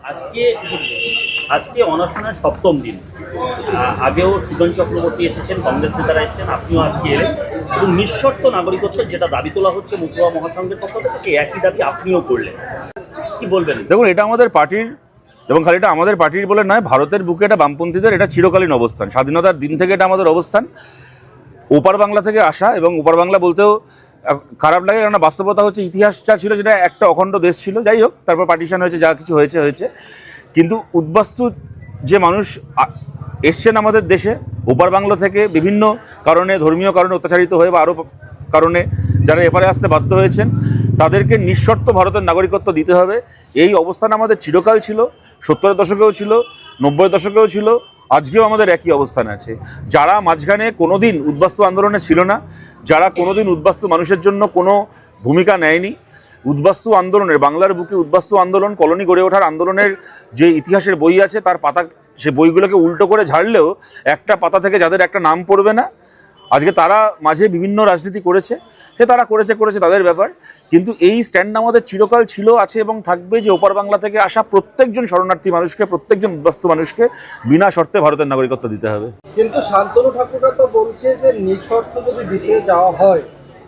আজকে আজকে অনশনের সপ্তম দিন। আগেও সুজন চক্রবর্তী এসেছেন, কংগ্রেস নেতারা এসেছেন, আপনিও আজকে এলেন। এবং নিঃশর্ত নাগরিকত্বের যেটা দাবি তোলা হচ্ছে মুতুয়া মহাসংঘের পক্ষ থেকে, সেই একই দাবি আপনিও করলেন। কি বলবেন? দেখুন, এটা আমাদের পার্টির, এবং খালি এটা আমাদের পার্টির বলে নয়, ভারতের বুকে এটা বামপন্থীদের এটা চিরকালীন অবস্থান। স্বাধীনতার দিন থেকে এটা আমাদের অবস্থান। ওপার বাংলা থেকে আসা এবং ওপার বাংলা বলতেও খারাপ লাগে কারণ বাস্তবতা হচ্ছে ইতিহাস যা ছিল যেটা একটা অখণ্ড দেশ ছিল, যাই হোক, তারপর পার্টিশন হয়েছে, যা কিছু হয়েছে হয়েছে। কিন্তু উদ্বাস্তু যে মানুষ এসছেন আমাদের দেশে, ওপার বাংলা থেকে বিভিন্ন কারণে, ধর্মীয় কারণে অত্যাচারিত হয়ে বা আরও কারণে যারা এপারে আসতে বাধ্য হয়েছেন, তাদেরকে নিঃশর্ত ভারতের নাগরিকত্ব দিতে হবে। এই অবস্থান আমাদের চিরকাল ছিল, সত্তরের দশকেও ছিল নব্বই দশকেও ছিল, আজকেও আমাদের একই অবস্থান আছে। যারা মাঝখানে কোনোদিন উদ্বাস্তু আন্দোলনে ছিল না যারা কোনোদিন উদ্বাস্তু মানুষের জন্য কোনো ভূমিকা নেয়নি, উদ্বাস্তু আন্দোলনের, বাংলার বুকে উদ্বাস্তু আন্দোলন, কলোনি গড়ে ওঠার আন্দোলনের যে ইতিহাসের বই আছে, তার পাতা, সে বইগুলোকে উল্টো করে ঝাড়লেও একটা পাতা থেকে যাদের একটা নাম পড়বে না আজকে তারা মাঝে বিভিন্ন রাজনীতি করেছে সে তারা করেছে করেছে তাদের ব্যাপার। কিন্তু এই স্ট্যান্ড আমাদের চিরকাল ছিল আছে এবং থাকবে যে ওপার বাংলা থেকে আসা প্রত্যেকজন শরণার্থী মানুষকে প্রত্যেকজন উদ্বাস্তু মানুষকে বিনা শর্তে ভারতের নাগরিকত্ব দিতে হবে। কিন্তু শান্তনু ঠাকুররা তো বলছে যে নিঃশর্ত যদি দিতে যাওয়া হয়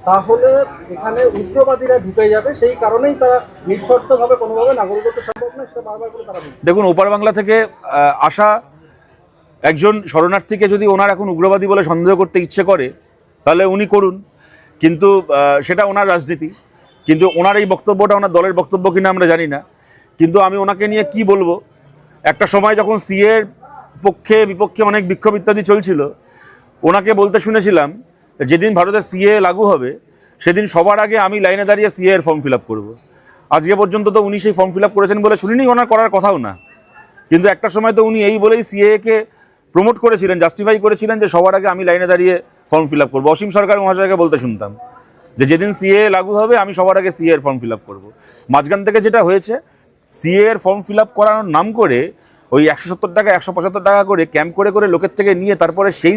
তাহলে এখানে উগ্রবাদীরা ঢুকে যাবে। সেই কারণেই তারা নিঃশর্তভাবে কোনোভাবে নাগরিকত্ব সম্ভব নয় সেটা বারবার করে তারা দেখুন ওপার বাংলা থেকে আসা একজন শরণার্থীকে যদি ওনার এখন উগ্রবাদী বলে সন্দেহ করতে ইচ্ছে করে, তাহলে উনি করুন। কিন্তু সেটা ওনার রাজনীতি। কিন্তু ওনার এই বক্তব্যটা ওনার দলের বক্তব্য কিনা আমরা জানি না। কিন্তু আমি ওনাকে নিয়ে কি বলব? একটা সময় যখন সিএর পক্ষে, বিপক্ষে অনেক বিক্ষোভ ইত্যাদি চলছিল, ওনাকে বলতে শুনেছিলাম, যেদিন ভারতের সিএ লাগু হবে, সেদিন সবার আগে আমি লাইনে দাঁড়িয়ে সিএ এর ফর্ম ফিল আপ করব। আজকে পর্যন্ত তো উনি সেই ফর্ম ফিল আপ করেছেন বলে শুনিনি, ওনার করার কথাও না। কিন্তু একটা সময় তো উনি এই বলেই সিএকে প্রমোট করেছিলেন জাস্টিফাই করেছিলেন যে সবার আগে আমি লাইনে দাঁড়িয়ে ফর্ম ফিল আপ করব। অসীম সরকার মহাশয়কে বলতে শুনতাম যে যেদিন সিএ লাগু হবে, আমি সবার আগে সিএ এর ফর্ম ফিল আপ করব। মাঝখান থেকে যেটা হয়েছে সিএ এর ফর্ম ফিল আপ করানোর নাম করে ওই একশো সত্তর টাকা, একশো পঁচাত্তর টাকা করে ক্যাম্প করে করে লোকের থেকে নিয়ে তারপরে সেই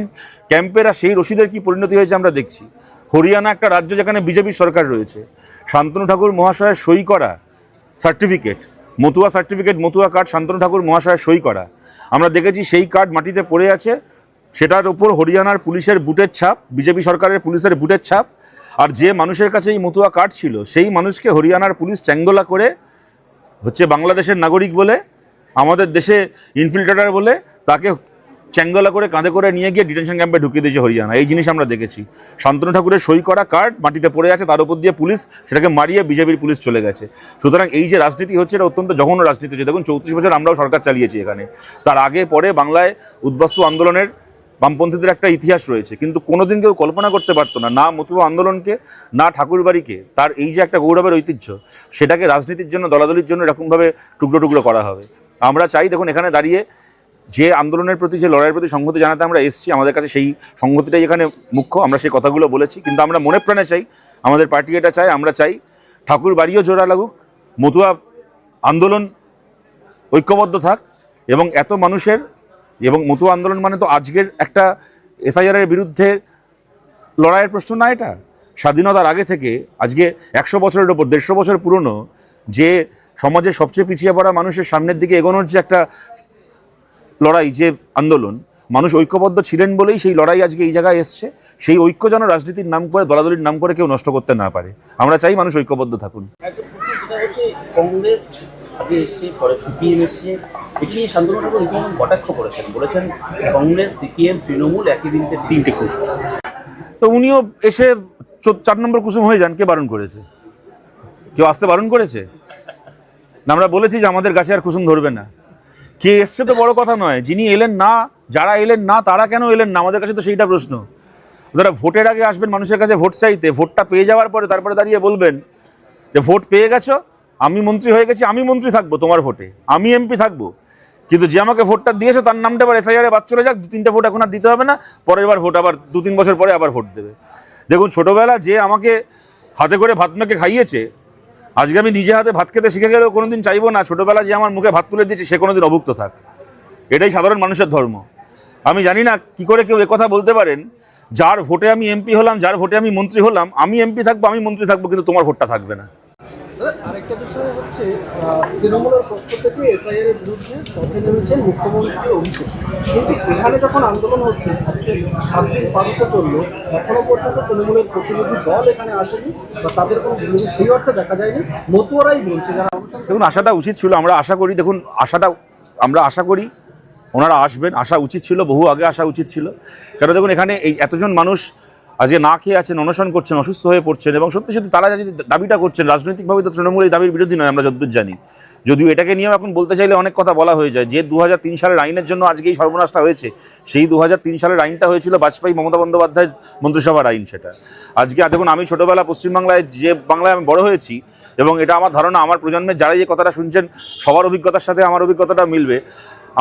ক্যাম্পের আর সেই রসিদের কি পরিণতি হয়েছে আমরা দেখছি। হরিয়ানা একটা রাজ্য যেখানে বিজেপি সরকার রয়েছে। শান্তনু ঠাকুর মহাশয়ের সই করা certificate Matua certificate Matua card Shantanu Thakur মহাশয়ের সই করা। আমরা দেখেছি সেই কার্ড মাটিতে পড়ে আছে। সেটার উপর হরিয়ানার পুলিশের বুটের ছাপ, বিজেপি সরকারের পুলিশের বুটের ছাপ, আর যে মানুষের কাছে এই মতুয়া কার্ড ছিল, সেই মানুষকে হরিয়ানার পুলিশ চ্যাঙ্গোলা করে হচ্ছে বাংলাদেশের নাগরিক বলে, আমাদের দেশে ইনফিল্ট্রেটার বলে, তাকে চ্যাঙ্গলা করে কাঁধে করে নিয়ে গিয়ে ডিটেনশন ক্যাম্পে ঢুকিয়ে দিয়েছে হরিয়ানা। এই জিনিস আমরা দেখেছি। শান্তনু ঠাকুরের সই করা কার্ড মাটিতে পড়ে আছে, তার উপর দিয়ে পুলিশ সেটাকে মারিয়ে বিজেপির পুলিশ চলে গেছে। সুতরাং এই যে রাজনীতি হচ্ছে, এটা অত্যন্ত জঘন্য রাজনীতি হচ্ছে। দেখুন, চৌত্রিশ বছর আমরাও সরকার চালিয়েছি এখানে। তার আগে পরে বাংলায় উদ্বাস্তু আন্দোলনের বামপন্থীদের একটা ইতিহাস রয়েছে। কিন্তু কোনোদিন কেউ কল্পনা করতে পারতো না না মতুয়া আন্দোলনকে, না ঠাকুরবাড়িকে, তার এই যে একটা গৌরবের ঐতিহ্য, সেটাকে রাজনীতির জন্য, দলাদলির জন্য এরকমভাবে টুকরো টুকরো করা হবে। আমরা চাই, দেখুন, এখানে দাঁড়িয়ে যে আন্দোলনের প্রতি, যে লড়াইয়ের প্রতি সংহতি জানাতে আমরা এসেছি, আমাদের কাছে সেই সংহতিটাই এখানে মুখ্য, আমরা সেই কথাগুলো বলেছি। কিন্তু আমরা মনে প্রাণে চাই, আমাদের পার্টি এটা চাই আমরা চাই ঠাকুর বাড়িও জোড়া লাগুক, মতুয়া আন্দোলন ঐক্যবদ্ধ থাক, এবং এত মানুষের, এবং মতুয়া আন্দোলন মানে তো আজকের একটা এসআইআরের বিরুদ্ধে লড়াইয়ের প্রশ্ন না এটা? স্বাধীনতার আগে থেকে, আজকে একশো বছরের ওপর, দেড়শো বছর পুরনো, যে সমাজের সবচেয়ে পিছিয়ে পড়া মানুষের সামনের দিকে এগোনোর যে একটা লড়াই যে আন্দোলন মানুষ ঐক্যবদ্ধ ছিলেন বলেই সেই লড়াই আজকে এই জায়গায় এসছে। সেই ঐক্য যেন রাজনীতির নাম করে দলাদলির নাম করে কেউ নষ্ট করতে না পারে। আমরা চাই মানুষ ঐক্যবদ্ধ থাকুন। একটা প্রশ্ন যেটা হচ্ছে কংগ্রেস আগে এসছে পরে সিপিএম এসছে এটি নিয়ে শান্তনু রীতিমতো কটাক্ষ করেছেন। বলেছেন কংগ্রেস সিপিএম তৃণমূল একই দিনতে তিনটে কুশ। তো উনিও এসে চার নম্বর কুসুম হয়ে যান কে বারণ করেছে? কেউ আসতে বারণ করেছে? আমরা বলেছি যে আমাদের গাছে আর কুসুম ধরবে না। কে এসছে তো বড় কথা নয়, যিনি এলেন না, যারা এলেন না, তারা কেন এলেন না? আমাদের কাছে তো সেইটা প্রশ্ন। ওনারা ভোটের আগে আসবেন, মানুষের কাছে ভোট চাইতে, ভোটটা পেয়ে যাওয়ার পরে তারপরে দাঁড়িয়ে বলবেন যে, ভোট পেয়ে গেছো? আমি মন্ত্রী হয়ে গেছি, আমি মন্ত্রী থাকব তোমার ভোটে, আমি এমপি থাকব। কিন্তু যে আমাকে ভোটটা দিয়েছ, তার নামটা এবার এসআইআরে বাদ চলে যাক দু তিনটে ভোট এখন আর দিতে হবে না, পরের বার ভোট আবার দু তিন বছর পরে আবার ভোট দেবে। দেখুন, ছোটোবেলা যে আমাকে হাতে করে ভাত খাইয়েছে আজকে আমি নিজে হাতে ভাত খেতে শিখে গেলেও কোনোদিন চাইব না, ছোটোবেলা যে আমার মুখে ভাত তুলে দিয়েছে সে কোনোদিন অভুক্ত থাক। এটাই সাধারণ মানুষের ধর্ম। আমি জানি না কি করে কেউ কথা বলতে পারেন, যার ভোটে আমি এমপি হলাম, যার ভোটে আমি মন্ত্রী হলাম, আমি এমপি থাকব, আমি মন্ত্রী থাকব, কিন্তু তোমার ভোটটা থাকবে না না। আরেকটা বিষয় হচ্ছে তৃণমূলের পক্ষ থেকে এসআইআর এর বিরুদ্ধে পথে নেমেছেন মুখ্যমন্ত্রী অভিষেক। কিন্তু এখানে যখন আন্দোলন হচ্ছে, আজকে সাত দিন চলল, এখনও পর্যন্ত তৃণমূলের প্রতিনিধি দল এখানে আসেনি বা তাদের কোনো ভূমিকা, সেই অর্থে দেখা যায়নি। মতুয়ারাই বলছে যারা দেখুন, আশাটা উচিত ছিল, আমরা আশা করি, দেখুন, আশাটা, আমরা আশা করি, ওনারা আসবেন আসা উচিত ছিল, বহু আগে আসা উচিত ছিল। কেন, দেখুন, এখানে এই এতজন মানুষ আজকে না খেয়ে আছেন, অনশন করছেন, অসুস্থ হয়ে পড়ছেন এবং সত্যি সত্যি তারা যদি দাবিটা করছেন, রাজনৈতিকভাবে তো তৃণমূল এই দাবির বিরোধী নয়, আমরা যতদূর জানি। যদিও এটাকে নিয়েও এখন বলতে চাইলে অনেক কথা বলা হয়ে যায়, যে দু হাজার তিন সালের আইনের জন্য আজকে এই সর্বনাশটা হয়েছে, সেই দু হাজার তিন সালের আইনটা হয়েছিল বাজপেয়ী মমতা বন্দ্যোপাধ্যায়ের মন্ত্রিসভার আইন সেটা। আজকে দেখুন, আমি ছোটবেলা পশ্চিমবাংলায় যে বাংলায় আমি বড় হয়েছি এবং এটা আমার ধারণা, আমার প্রজন্মের যারা যে কথাটা শুনছেন, সবার অভিজ্ঞতার সাথে আমার অভিজ্ঞতাটা মিলবে।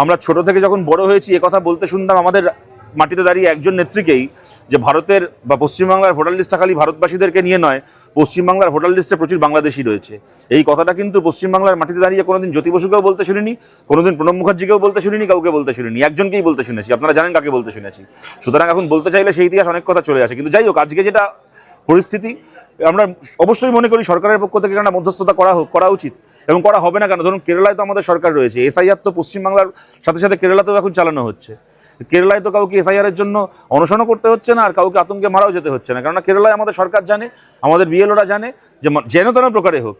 আমরা ছোট থেকে যখন বড় হয়েছি কথা বলতে শুনতাম আমাদের মাটিতে দাঁড়িয়ে একজন নেত্রীকেই যে ভারতের বা পশ্চিমবাংলার ভোটার লিস্টটা খালি ভারতবাসীদেরকে নিয়ে নয়, পশ্চিমবাংলার ভোটার লিস্টে প্রচুর বাংলাদেশি রয়েছে। এই কথাটা কিন্তু পশ্চিমবাংলার মাটিতে দাঁড়িয়ে কোনোদিন জ্যোতি বসুকেও বলতে শুনিনি, কোনোদিন প্রণব মুখার্জিকেও বলতে শুনিনি, কাউকে বলতে শুনিনি, একজনকেই বলতে শুনেছি। আপনারা জানেন কাকে বলতে শুনেছি। সুতরাং এখন বলতে চাইলে সেই ইতিহাস অনেক কথা চলে আসে। কিন্তু যাই হোক, আজকে যেটা পরিস্থিতি, আমরা অবশ্যই মনে করি সরকারের পক্ষ থেকে একটা মধ্যস্থতা করা হোক, করা উচিত। এবং করা হবে না কেন? ধরুন কেরালায় তো আমাদের সরকার রয়েছে। এসআইআর তো পশ্চিমবাংলার সাথে সাথে কেরালাতেও এখন চালানো হচ্ছে। কেরালায় তো কাউকে এসআইআর এর জন্য অনশনও করতে হচ্ছে না, আর কাউকে আতঙ্কে মারাও যেতে হচ্ছে না। কেননা কেরালায় আমাদের সরকার জানে, আমাদের বিএলওরা জানে যে যেন তেন প্রকারে হোক,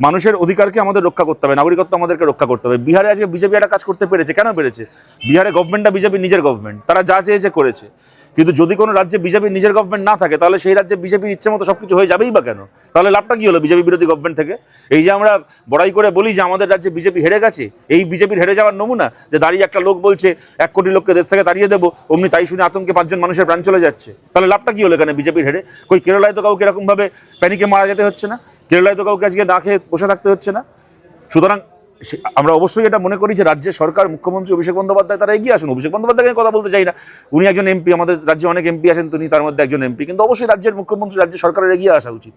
মানুষের অধিকারকে আমাদের রক্ষা করতে হবে, নাগরিকত্ব আমাদেরকে রক্ষা করতে হবে। বিহারে আজকে বিজেপি একটা কাজ করতে পেরেছে, কেন পেরেছে? বিহারে গভর্নমেন্টটা বিজেপি নিজের গভর্নমেন্ট তারা যা চেয়েছে করেছে। কিন্তু যদি কোনো রাজ্যে বিজেপি নিজের গভর্নমেন্ট না থাকে, তাহলে সেই রাজ্যে বিজেপির ইচ্ছে মতো সব কিছু হয়ে যাবেই বা কেন? তাহলে লাভটা কী হলো বিজেপি বিরোধী গভর্নমেন্ট থেকে? এই যে আমরা বড়াই করে বলি যে আমাদের রাজ্যে বিজেপি হেরে গেছে, এই বিজেপির হেরে যাওয়ার নমুনা যে দাঁড়িয়ে একটা লোক বলছে, এক কোটি লোককে দেশ থেকে তাড়িয়ে দেবো, অমনি তাই শুনে আতঙ্কে পাঁচজন মানুষের প্রাণ চলে যাচ্ছে। তাহলে লাভটা কী হলো এখানে বিজেপির হেরে? কই কেরালায় তো কাউকে এরকমভাবে প্যানিকে মারা যেতে হচ্ছে না? কেরালায় তো কাউকে আজকে না খেয়ে বসে থাকতে হচ্ছে না? সুতরাং আমরা অবশ্যই এটা মনে করি যে রাজ্যের সরকার, মুখ্যমন্ত্রী, অভিষেক বন্দ্যোপাধ্যায়, তারা এগিয়ে আসুন। অভিষেক বন্দ্যোপাধ্যায়কে নিয়ে কথা বলতে চাই না। উনি একজন এমপি, আমাদের রাজ্যে অনেক এমপি আছেন, তিনি তার মধ্যে একজন এমপি। কিন্তু অবশ্যই রাজ্যের মুখ্যমন্ত্রী, রাজ্য সরকারের এগিয়ে আসা উচিত।